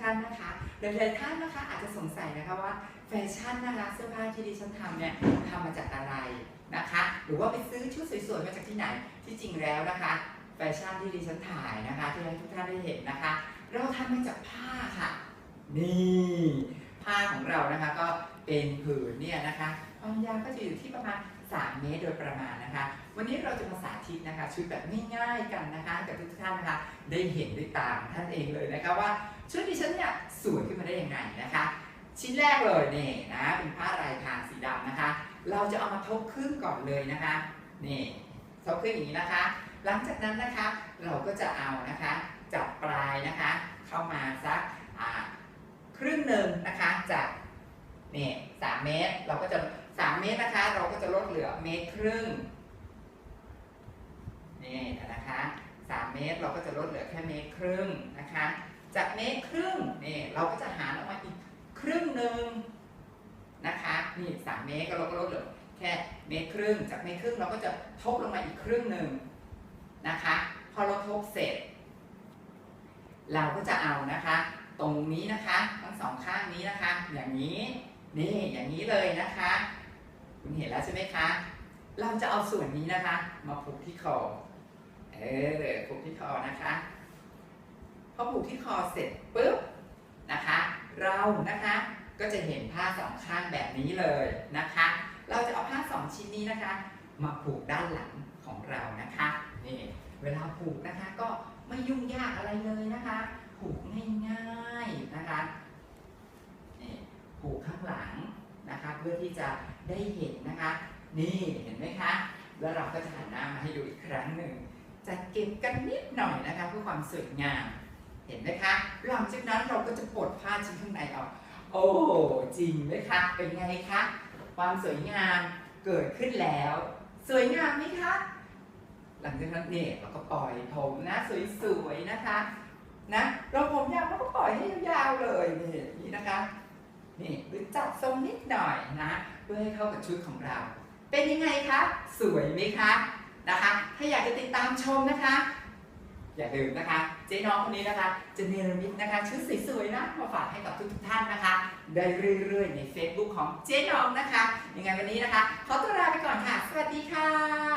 ท่านนะคะหลายๆท่านนะคะอาจจะสงสัยนะคะว่าแฟชั่นนะคะเสื้อผ้าที่ดิฉันทำเนี่ยทำมาจากอะไรนะคะ หรือว่าไปซื้อชุดสวยๆมาจากที่ไหนที่จริงแล้วนะคะแฟชั่นที่ดิฉันถ่ายนะคะ ที่ให้ทุกท่านได้เห็นนะคะ เราทำมาจากผ้าค่ะ นี่ผ้าของเรานะคะก็ เป็นผืนเนี่ยนะคะความยาวก็จะอยู่ที่ประมาณ 3 เมตรโดยประมาณนะคะ วันนี้เราจะมาสาธิตนะคะชุดแบบง่ายๆกันนะคะกับทุกท่านนะคะได้เห็นด้วยตาท่านเองเลยนะคะว่าชุดดิฉันเนี่ยสวยขึ้นมาได้ยังไงนะคะ ชิ้นแรกเลยนี่นะเป็นผ้าลายทางสีดำนะคะ เราจะเอามาทบครึ่งก่อนเลยนะคะนี่ทบครึ่งอย่างนี้นะคะ หลังจากนั้นนะคะเราก็จะเอานะคะจับปลายนะคะ เข้ามาสักครึ่งหนึ่งนะคะจาก นี่สามเมตรเราก็จะสามเมตรนะคะ เราก็จะลดเหลือเมตรครึ่งนี่นะคะสามเมตรเราก็จะลดเหลือแค่เมตรครึ่งนะคะ จากเมตรครึ่งนี่เราก็จะหารออกมาอีกครึ่งหนึ่งนะคะนี่สามเมตรก็เราก็ลดเหลือแค่เมตรครึ่ง จากเมตรครึ่งเราก็จะทบลงมาอีกครึ่งหนึ่งนะคะ พอเราทบเสร็จ เราก็จะเอานะคะ ตรงนี้นะคะ ทั้งสองข้างนี้นะคะ อย่างนี้ นี่อย่างนี้เลยนะคะคุณเห็นแล้วใช่ไหมคะ เราจะเอาส่วนนี้นะคะ มาผูกที่คอ เออผูกที่คอนะคะพอผูกที่คอเสร็จปุ๊บนะคะ เรานะคะก็จะเห็นผ้าสองข้างแบบนี้เลยนะคะ เราจะเอาผ้าสองชิ้นนี้นะคะ มาผูกด้านหลังของเรานะคะนี่เวลาผูกนะคะก็ไม่ยุ่งยากอะไรเลยนะคะ ผูกง่ายๆนะคะนี่ผูกข้างหลัง นะคะเพื่อที่จะได้เห็นนะคะ นี่เห็นไหมคะ แล้วเราก็จะหันหน้ามาให้ดูอีกครั้งหนึ่งจะเก็บกันนิดหน่อยนะคะเพื่อความสวยงาม เห็นไหมคะหลังจากนั้นเราก็จะปลดผ้าชิ้นข้างในออก โอ้จริงไหมคะเป็นไงคะความสวยงามเกิดขึ้นแล้ว สวยงามไหมคะหลังจากนั้นเนี่ยเราก็ปล่อยผมนะสวยๆนะคะนะเราผมยาวเราก็ปล่อยให้ยาวๆเลยนี่นี้นะคะ นี่หรือจัดทรงนิดหน่อยนะเพื่อให้เข้ากับชุดของเรา เป็นยังไงคะ สวยไหมคะนะคะ ถ้าอยากจะติดตามชมนะคะ อย่าลืมนะคะ เจ๊น้องคนนี้นะคะจะเนรมิตนะคะชุดสวยๆนะมาฝากให้กับทุกๆท่านนะคะ ได้เรื่อยๆ ใน Facebook ของเจ๊น้องนะคะยังไงวันนี้นะคะ ขอตัวลาไปก่อนค่ะ สวัสดีค่ะ